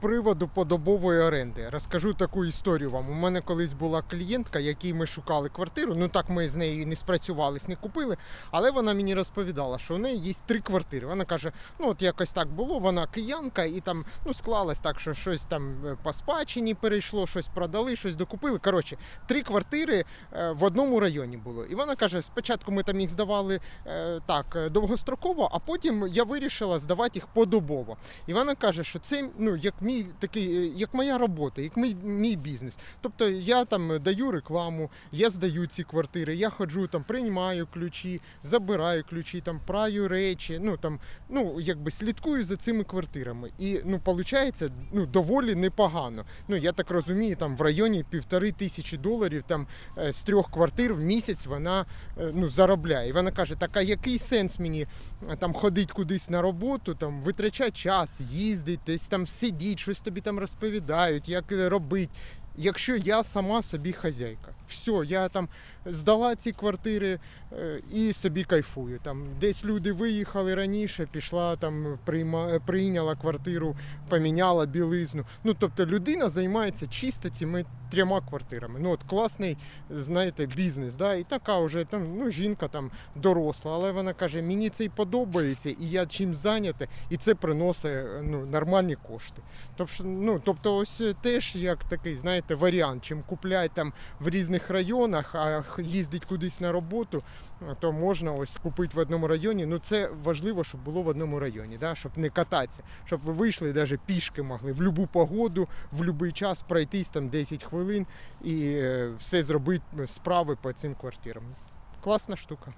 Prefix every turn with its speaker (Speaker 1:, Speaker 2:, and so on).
Speaker 1: приводу подобової оренди. Розкажу таку історію вам. У мене колись була клієнтка, якій ми шукали квартиру. Ну так ми з нею не спрацювались, не купили. Але вона мені розповідала, що у неї є три квартири. Вона каже: ну от якось так було. Вона киянка, і там ну склалось так, що щось там е, по спадщині перейшло, щось продали, щось докупили. Коротше, три квартири е, в одному районі було. І вона каже: спочатку ми там їх здавали е, так довгостроково, а потім я вирішила здавати їх подобово. І вона каже, що це ну як мій такий, е, як моя робота, як мій, мій бізнес. Тобто я там даю рекламу, я здаю ці квартири, я ходжу там, приймаю ключі, забираю ключі, там праю речі. Ну там, ну якби слідкую за цими квартирами. І ну виходить, ну доволі непогано. Ну я так розумію, там в районі півтори тисячі доларів там е, з трьох квартир в місяць вона е, ну заробляє. І вона каже: так а який сенс мені е, там ходить кудись на роботу, там витрачати час, їздить, десь там сидіть, щось тобі там розповідають, як робити. Якщо я сама собі хазяйка, все, я там здала ці квартири е, і собі кайфую. Там десь люди виїхали раніше, пішла там, прийняла квартиру, поміняла білизну. Ну тобто людина займається чисто цими трьома квартирами. Ну от класний, знаєте, бізнес. Да? І така вже там, ну, жінка там доросла, але вона каже, мені це й подобається, і я чим зайнята, і це приносить е, ну, нормальні кошти. Тобто, ну, тобто ось е, теж як такий, знаєте, варіант, чим купляти там в різних районах, а їздить кудись на роботу, то можна ось купити в одному районі. Ну це важливо, щоб було в одному районі, да? щоб не кататися, щоб ви вийшли навіть пішки могли в будь-яку погоду, в будь-який час пройтись там 10 хвилин і е, все зробити е, справи по цим квартирам. Класна штука.